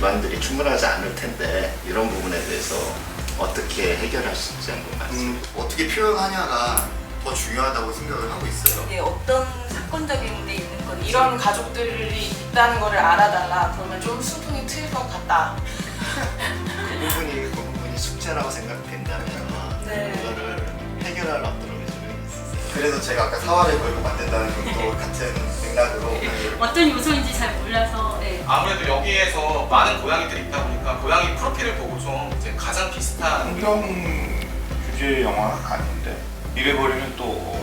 기반들이 충분하지 않을 텐데 이런 부분에 대해서 어떻게 해결하실지 한번 말씀. 음, 어떻게 표현하냐가 더 중요하다고 생각을 하고 있어요. 이게 어떤 사건적인 데 있는 건지 이런 가족들이 있다는 거를 알아달라. 그러면 좀 수긍이 트일 것 같다. 그 부분이 그 부분이 숙제라고 생각된다면 네. 그거를 해결할 어떤 의지는 있으세요? 그래서 제가 아까 사활을 걸고 만든다는 것도 어떤 요소인지 잘 몰라서 네. 아무래도 여기에서 많은 고양이들이 있다 보니까 고양이 프로필을 보고 좀 이제 가장 비슷한 환경 규제 영화는 아닌데 이래버리면 또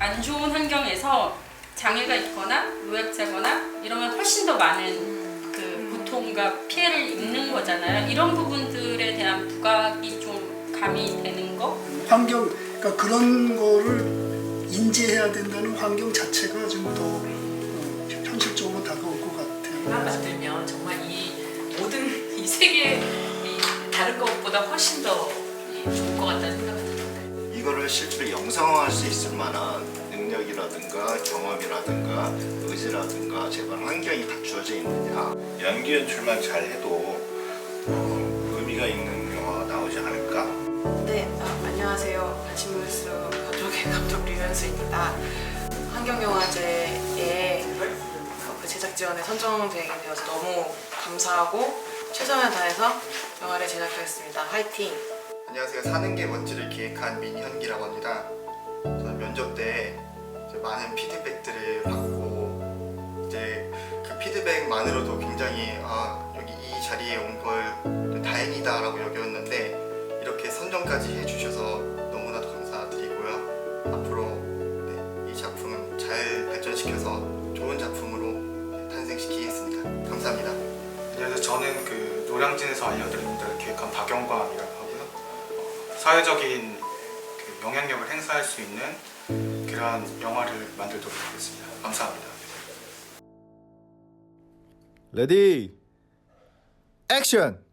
안 좋은 환경에서 장애가 있거나 노약자거나 이러면 훨씬 더 많은 그 고통과 피해를 입는 거잖아요. 이런 부분들에 대한 부각이 좀 가미되는 거. 환경 그러니까 그런 거를 인지해야 된다는 환경 자체가 좀더 어, 현실적으로 다가올 것 같아요. 만들면 정말 이 모든 이 세계 이 다른 것보다 훨씬 더 좋을 것 같다는 생각이 듭니다. 이거를 실제로 영상화할 수 있을 만한 능력이라든가 경험이라든가 의지라든가 제발 환경이 갖추어져 있느냐 연기 연출만 잘 해도 어, 의미가 있는 영화가 나오지 않을까? 감독 류현수입니다. 환경영화제에 어, 그 제작 지원에 선정되게 되어서 너무 감사하고 최선을 다해서 영화를 제작하겠습니다. 화이팅! 안녕하세요. 사는 게 뭔지를 기획한 민현기라고 합니다. 저는 면접 때 많은 피드백들을 받고 이제 그 피드백만으로도 굉장히 아 여기 이 자리에 온 걸 다행이다라고 여겼는데 이렇게 선정까지 해주셔서 발전시켜서 좋은 작품으로 네, 탄생시키겠습니다. 감사합니다. 그래서 저는 그 노량진에서 알려드린 대로 기획한 박영광이라고 하고요. 어, 사회적인 그 영향력을 행사할 수 있는 그러한 영화를 만들도록 하겠습니다. 감사합니다. 레디 액션